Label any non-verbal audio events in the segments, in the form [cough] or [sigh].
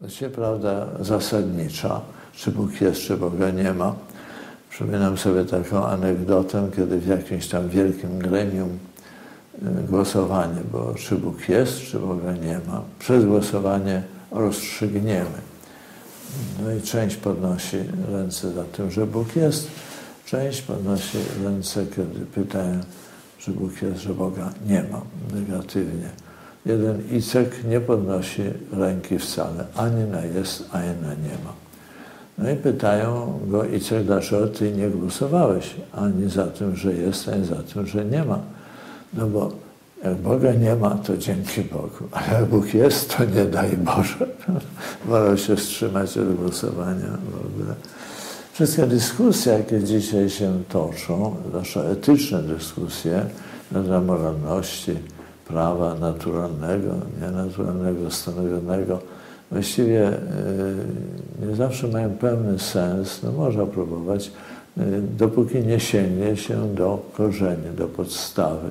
Właściwie prawda zasadnicza, czy Bóg jest, czy Boga nie ma. Przypominam sobie taką anegdotę, kiedy w jakimś tam wielkim gremium y, głosowanie było, czy Bóg jest, czy Boga nie ma. Przez głosowanie rozstrzygniemy. No i część podnosi ręce za tym, że Bóg jest, część podnosi ręce, kiedy pytają, czy Bóg jest, że Boga nie ma, negatywnie. Jeden Icek nie podnosi ręki wcale, ani na jest, ani na nie ma. No i pytają go Icek, dlaczego ty nie głosowałeś ani za tym, że jest, ani za tym, że nie ma. No bo jak Boga nie ma, to dzięki Bogu, ale jak Bóg jest, to nie daj Boże. [laughs] Wolę się wstrzymać od głosowania w ogóle. Wszystkie dyskusje, jakie dzisiaj się toczą, zwłaszcza etyczne dyskusje na temat moralności, prawa naturalnego, nienaturalnego, stanowionego, właściwie e, nie zawsze mają pełny sens. No można próbować, e, dopóki nie sięgnie się do korzeni, do podstawy.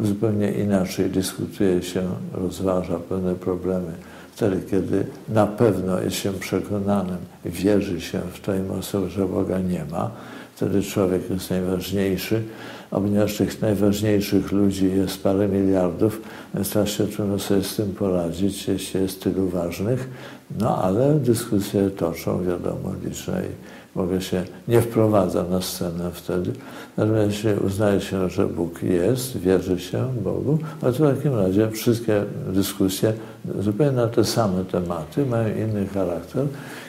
Zupełnie inaczej dyskutuje się, rozważa pewne problemy wtedy, kiedy na pewno jest się przekonanym, wierzy się w tej mocy, że Boga nie ma, wtedy człowiek jest najważniejszy, a ponieważ tych najważniejszych ludzi jest parę miliardów, strasznie trudno sobie z tym poradzić, jeśli jest tylu ważnych, no ale dyskusje toczą, wiadomo, liczne i mogę się nie wprowadza na scenę wtedy. Natomiast jeśli uznaje się, że Bóg jest, wierzy się Bogu, a to w takim razie wszystkie dyskusje zupełnie na te same tematy mają inny charakter,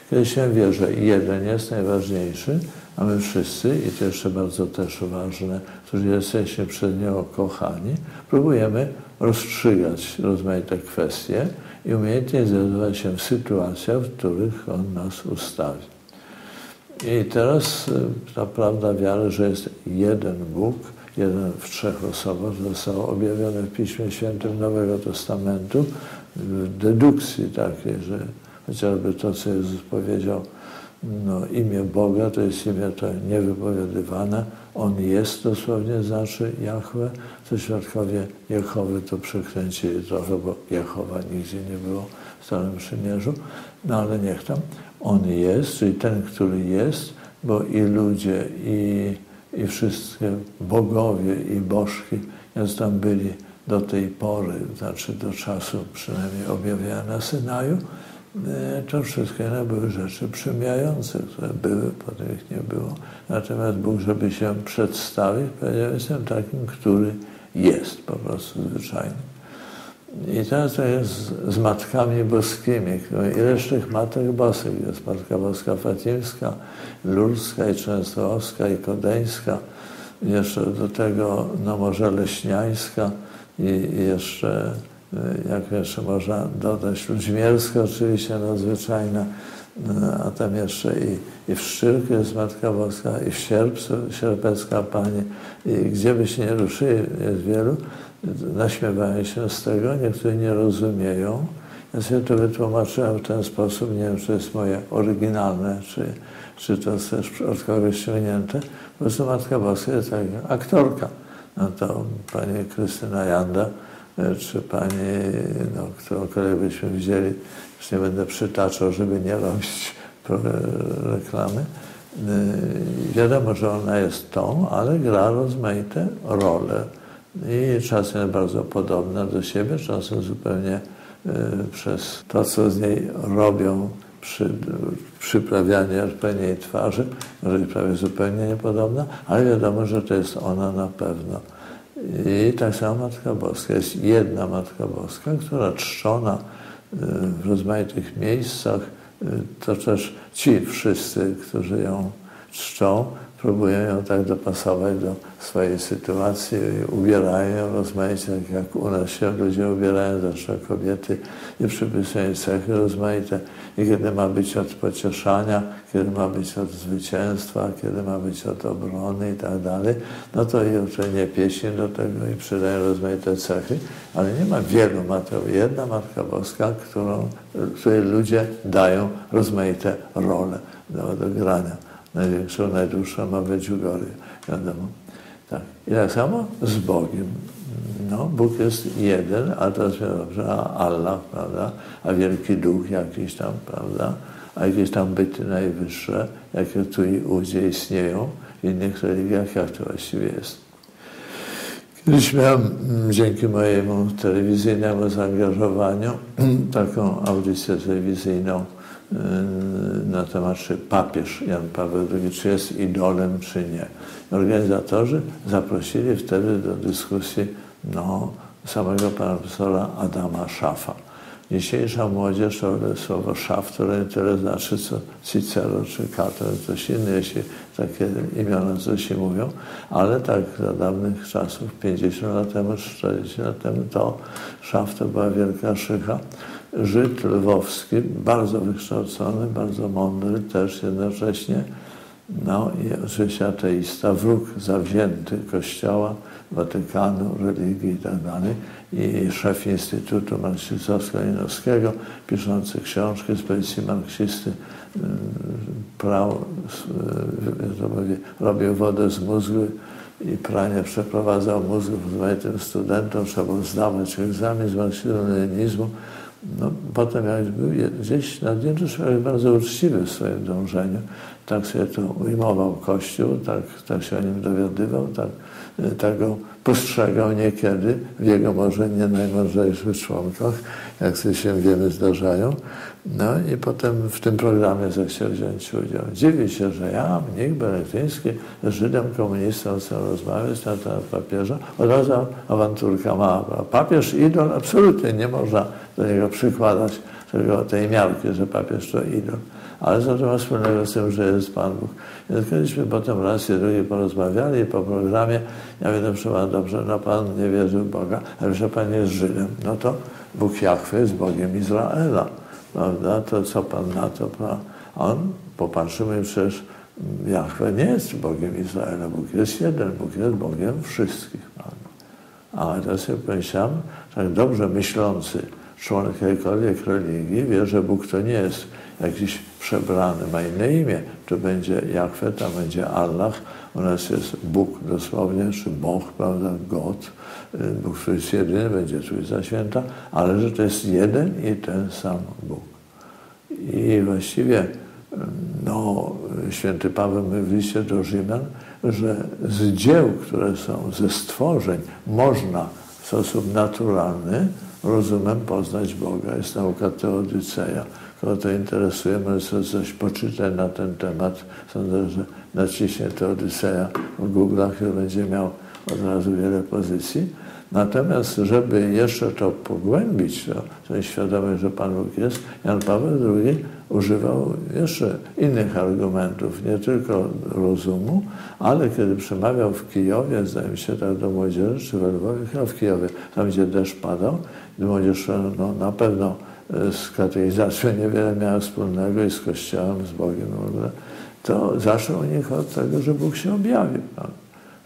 kiedy się wie, że jeden jest najważniejszy, a my wszyscy, i to jeszcze bardzo też ważne, którzy jesteśmy przez Niego kochani, próbujemy rozstrzygać rozmaite kwestie i umiejętnie znajdować się w sytuacjach, w których On nas ustawi. I teraz y, ta prawda wiary, że jest jeden Bóg, jeden w trzech osobach, został objawiony w Piśmie Świętym Nowego Testamentu w dedukcji takiej, że chociażby to, co Jezus powiedział, no, imię Boga to jest imię to niewypowiadywane. On jest dosłownie znaczy Jahwe. To świadkowie Jehowy to przekręcili trochę, bo Jehowa nigdzie nie było w Starym Przymierzu. No ale niech tam. On jest, czyli ten, który jest, bo i ludzie, i, i wszystkie bogowie, i bożki, jak tam byli do tej pory, znaczy do czasu przynajmniej objawienia na Synaju, to wszystkie były rzeczy przemijające, które były, potem ich nie było. Natomiast Bóg, żeby się przedstawić, powiedział, jestem takim, który jest po prostu zwyczajnie. I teraz to jest z matkami boskimi. Ileż tych matek boskich jest? Matka Boska Fatimska, Lurska i Częstochowska i Kodeńska. Jeszcze do tego, no może Leśniańska i, jeszcze E, jak jeszcze można dodać, Ludźmierska oczywiście nadzwyczajna, e, a tam jeszcze i, i w Szczyrku jest Matka Boska, i w Sierpcu, Sierpecka Pani, i gdzie by się nie ruszyli, jest wielu, naśmiewają się z tego, niektórzy nie rozumieją. Ja sobie to wytłumaczyłem w ten sposób, nie wiem, czy jest moje oryginalne, czy, czy to jest też od kogoś ściągnięte. Po prostu Matka Boska jest taka aktorka. No to pani Krystyna Janda, E, czy pani, no, którąkolwiek byśmy widzieli, już nie będę przytaczał, żeby nie robić reklamy. E, wiadomo, że ona jest tą, ale gra rozmaite role i czasem bardzo podobna do siebie, czasem zupełnie e, przez to, co z niej robią przy przyprawianie jej twarzy, może być prawie zupełnie niepodobna, ale wiadomo, że to jest ona na pewno. I tak samo Matka Boska. Jest jedna Matka Boska, która czczona y, w rozmaitych miejscach, y, to też ci wszyscy, którzy ją czczą, próbują ją tak dopasować do swojej sytuacji ubierają ją rozmaicie, tak jak u nas się ludzie ubierają, zawsze kobiety i przypisują cechy rozmaite. I kiedy ma być od pocieszania, kiedy ma być od zwycięstwa, kiedy ma być od obrony i tak dalej, no to i uczenie pieśni do tego i przydają rozmaite cechy, ale nie ma wielu materii. Jedna Matka Boska, którą, której ludzie dają rozmaite role do, do grania największą, najdłuższą ma być u góry, wiadomo. Tak. I tak samo z Bogiem. No, Bóg jest jeden, a to jest dobrze, a Allah, prawda? A wielki duch jakiś tam, prawda? A jakieś tam byty najwyższe, jakie tu i ówdzie istnieją w innych religiach, jak to właściwie jest. Kiedyś miałem mm, dzięki mojemu telewizyjnemu zaangażowaniu [clears throat] taką audycję telewizyjną na temat, czy papież Jan Paweł II, czy jest idolem, czy nie. Organizatorzy zaprosili wtedy do dyskusji no, samego pana profesora Adama Szafa. Dzisiejsza młodzież to słowo szaf, które tyle znaczy co Cicero czy Cato, coś inne, jeśli takie imiona coś się mówią, ale tak za dawnych czasów, 50 lat temu, 40 lat temu, to szaf to była wielka szycha. Żyd lwowski, bardzo wykształcony, bardzo mądry, też jednocześnie, no i ateista, wróg zawzięty Kościoła, Watykanu, religii i tak i szef Instytutu Marksistowsko-Leninowskiego, piszący książki z pozycji marksisty, mm, prał, robił wodę z mózgu i pranie przeprowadzał mózgu tym studentom, trzeba było zdawać egzamin z marksizmu-leninizmu. No, potem jak był gdzieś na człowiek bardzo uczciwy w swoim dążeniu, tak sobie to ujmował Kościół, tak, tak się o nim dowiadywał, tak, tak go postrzegał niekiedy w jego może nie najmądrzejszych członkach, jak się wiemy zdarzają. No i potem w tym programie zechciał wziąć udział. Dziwi się, że ja, mnich benedyktyński, z Żydem komunistą chcę rozmawiać na temat papieża. Od razu awanturka mała. Papież idol absolutnie nie można do niego przykładać tego, tej miarki, że papież to idol ale to ma wspólnego z tym, że jest Pan Bóg. Więc kiedyśmy potem raz i drugi porozmawiali po programie, ja wiem, proszę Pana, dobrze, no Pan nie wierzy w Boga, ale że Pan jest Żydem, no to Bóg Jachwy jest Bogiem Izraela, prawda, to co Pan na to, prawda? On, popatrzymy przecież, Jachwę nie jest Bogiem Izraela, Bóg jest jeden, Bóg jest Bogiem wszystkich, prawda? Ale teraz sobie pomyślałem, tak dobrze myślący członek jakiejkolwiek religii wie, że Bóg to nie jest jakiś przebrany, ma inne imię. Tu będzie Jachwę, tam będzie Allah. U nas jest Bóg dosłownie, czy Bóg, prawda, God. Y, Bóg, który jest jedyny, będzie Trójca Święta, ale że to jest jeden i ten sam Bóg. I właściwie no, święty Paweł mówi w liście do Rzymian, że z dzieł, które są ze stworzeń, można w sposób naturalny rozumem poznać Boga. Jest nauka teodyceja kogo to interesuje, może coś poczytać na ten temat. Sądzę, że naciśnie to Odyseja w Google'ach i będzie miał od razu wiele pozycji. Natomiast, żeby jeszcze to pogłębić, to, to jest świadomy, że Pan Bóg jest, Jan Paweł II używał jeszcze innych argumentów, nie tylko rozumu, ale kiedy przemawiał w Kijowie, zdaje mi się tak do młodzieży, czy w Lwowie, chyba w Kijowie, tam gdzie deszcz padał, młodzież no, na pewno z katolizacją niewiele miała wspólnego i z Kościołem, z Bogiem w ogóle, to zaczął u nich od tego, że Bóg się objawił.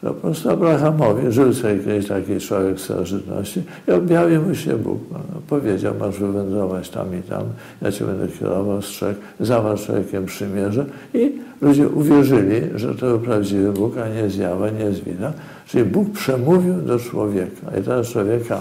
No. Po prostu Abrahamowi żył sobie kiedyś taki człowiek starożytności i objawił mu się Bóg. No, powiedział, masz wywędrować tam i tam, ja cię będę kierował, strzegł, zawarł człowiekiem przymierze i ludzie uwierzyli, że to był prawdziwy Bóg, a nie zjawa, nie jest wina. Czyli Bóg przemówił do człowieka i teraz człowieka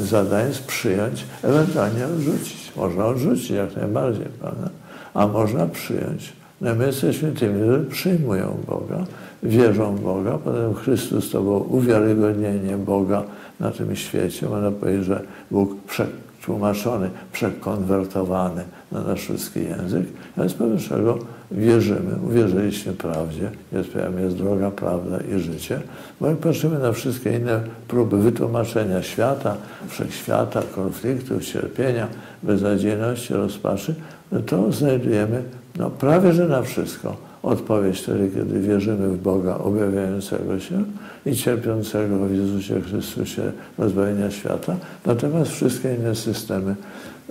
zadań jest przyjąć, ewentualnie odrzucić. Można odrzucić jak najbardziej, prawda? A można przyjąć. No my jesteśmy tymi, którzy przyjmują Boga, wierzą w Boga, potem Chrystus to było uwiarygodnienie Boga na tym świecie. Można powiedzieć, że Bóg przetłumaczony, przekonwertowany na nasz ludzki język, ale z powodu czego wierzymy, uwierzyliśmy prawdzie, jest, jest droga, prawda i życie, bo jak patrzymy na wszystkie inne próby wytłumaczenia świata, wszechświata, konfliktów, cierpienia, beznadziejności, rozpaczy, no to znajdujemy no, prawie że na wszystko odpowiedź wtedy, kiedy wierzymy w Boga objawiającego się i cierpiącego w Jezusie Chrystusie rozbawienia świata. Natomiast wszystkie inne systemy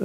y,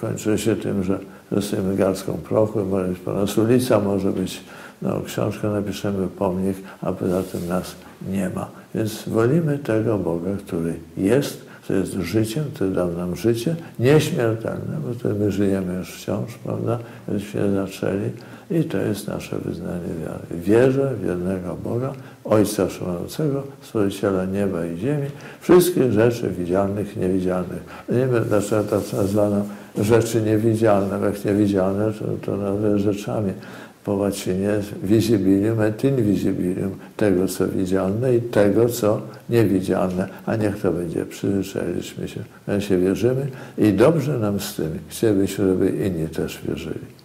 kończą się tym, że dostajemy garstką prochu, może być po nas ulica, może być no, książkę napiszemy, pomnik, a poza tym nas nie ma. Więc wolimy tego Boga, który jest, co jest życiem, który dał nam życie, nieśmiertelne, bo to my żyjemy już wciąż, prawda, żeśmy zaczęli i to jest nasze wyznanie wiary. Wierzę w jednego Boga, Ojca Wszechmogącego, Stworzyciela nieba i ziemi, wszystkich rzeczy widzialnych i niewidzialnych. Nie wiem, dlaczego tak nazwano rzeczy niewidzialne, bo jak niewidzialne, to, to rzeczami po łacinie visibilium et invisibilium, tego co widzialne i tego co niewidzialne, a niech to będzie, przyzwyczailiśmy się, my się wierzymy i dobrze nam z tym, chcielibyśmy, żeby inni też wierzyli.